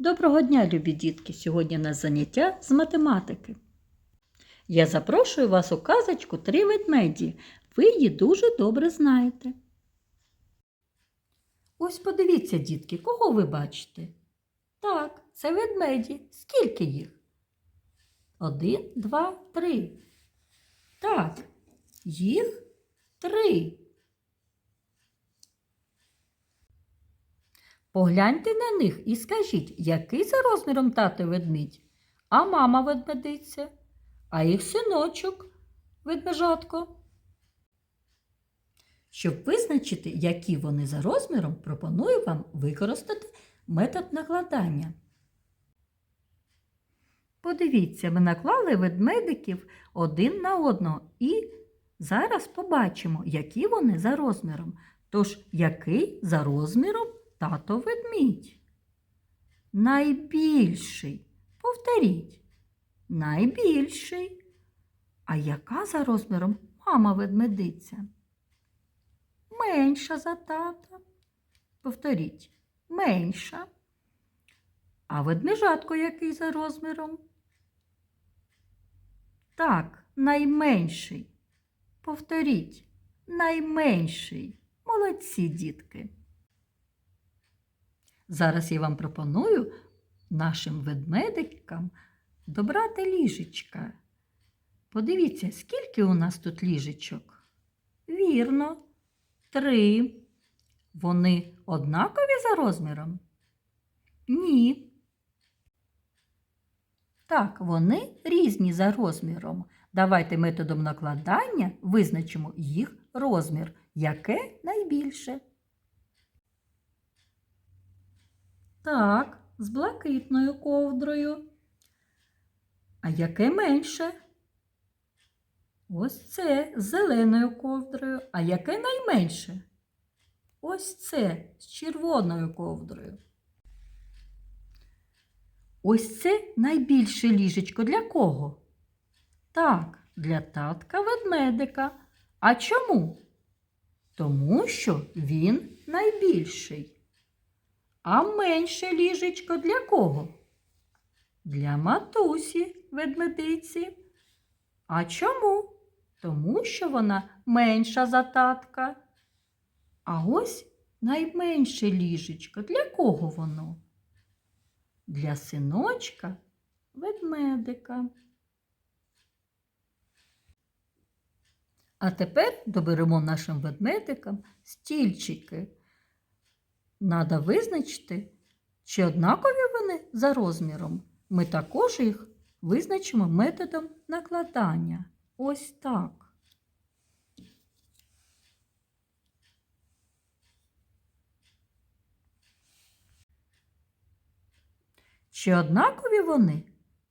Доброго дня, любі дітки! Сьогодні у нас заняття з математики. Я запрошую вас у казочку Три ведмеді. Ви її дуже добре знаєте. Ось подивіться, дітки, кого ви бачите? Так, це ведмеді. Скільки їх? Один, два, три. Так, їх три. Погляньте на них і скажіть, який за розміром тато ведмідь, а мама ведмедиця, а їх синочок ведмежатко. Щоб визначити, які вони за розміром, пропоную вам використати метод накладання. Подивіться, ми наклали ведмедиків один на одного і зараз побачимо, які вони за розміром. Тож, який за розміром тато ведмідь? Найбільший. Повторіть. Найбільший. А яка за розміром мама ведмедиця? Менша за тата. Повторіть. Менша. А ведмежатко який за розміром? Так, найменший. Повторіть. Найменший. Молодці, дітки. Зараз я вам пропоную нашим ведмедикам добрати ліжечка. Подивіться, скільки у нас тут ліжечок? Вірно, три. Вони однакові за розміром? Ні. Так, вони різні за розміром. Давайте методом накладання визначимо їх розмір, яке найбільше. Так, з блакитною ковдрою. А яке менше? Ось це з зеленою ковдрою. А яке найменше? Ось це з червоною ковдрою. Ось це найбільше ліжечко для кого? Так, для татка ведмедика. А чому? Тому що він найбільший. А менше ліжечко для кого? Для матусі ведмедиці. А чому? Тому що вона менша за татка. А ось найменше ліжечко. Для кого воно? Для синочка ведмедика. А тепер доберемо нашим ведмедикам стільчики. Надо визначити, чи однакові вони за розміром. Ми також їх визначимо методом накладання. Ось так. Чи однакові вони?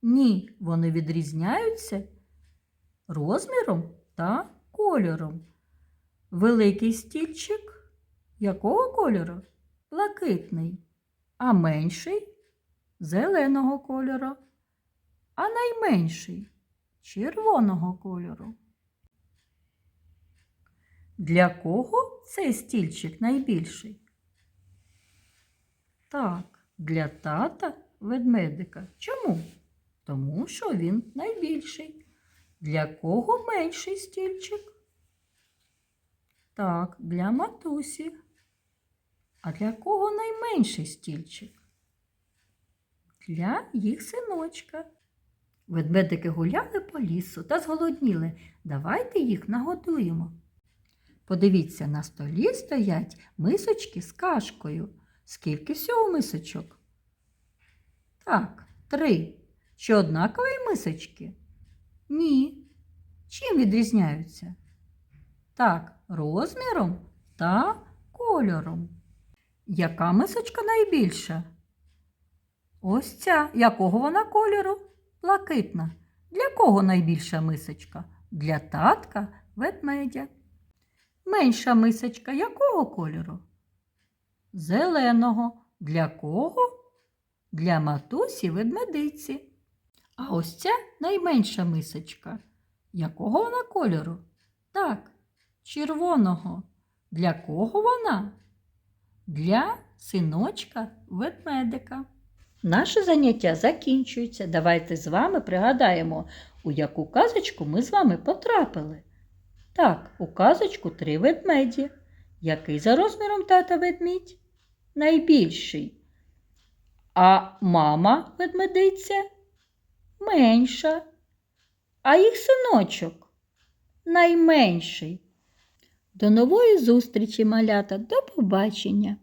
Ні, вони відрізняються розміром та кольором. Великий стільчик якого кольору? Блакитний, а менший зеленого кольору, а найменший червоного кольору. Для кого цей стільчик найбільший? Так, для тата ведмедика. Чому? Тому що він найбільший. Для кого менший стільчик? Так, для матусі. А для кого найменший стільчик? Для їх синочка. Ведмедики гуляли по лісу та зголодніли. Давайте їх нагодуємо. Подивіться, на столі стоять мисочки з кашкою. Скільки всього мисочок? Так, три. Чи однакові мисочки? Ні. Чим відрізняються? Так, розміром та кольором. Яка мисочка найбільша? Ось ця. Якого вона кольору? Блакитна. Для кого найбільша мисочка? Для татка ведмедя. Менша мисочка якого кольору? Зеленого. Для кого? Для матусі ведмедиці. А ось ця найменша мисочка. Якого вона кольору? Так, червоного. Для кого вона? Для синочка ведмедика. Наше заняття закінчується. Давайте з вами пригадаємо, у яку казочку ми з вами потрапили. Так, у казочку три ведмеді. Який за розміром тата ведмідь? Найбільший. А мама ведмедиця менша. А їх синочок найменший. До нової зустрічі, малята. До побачення!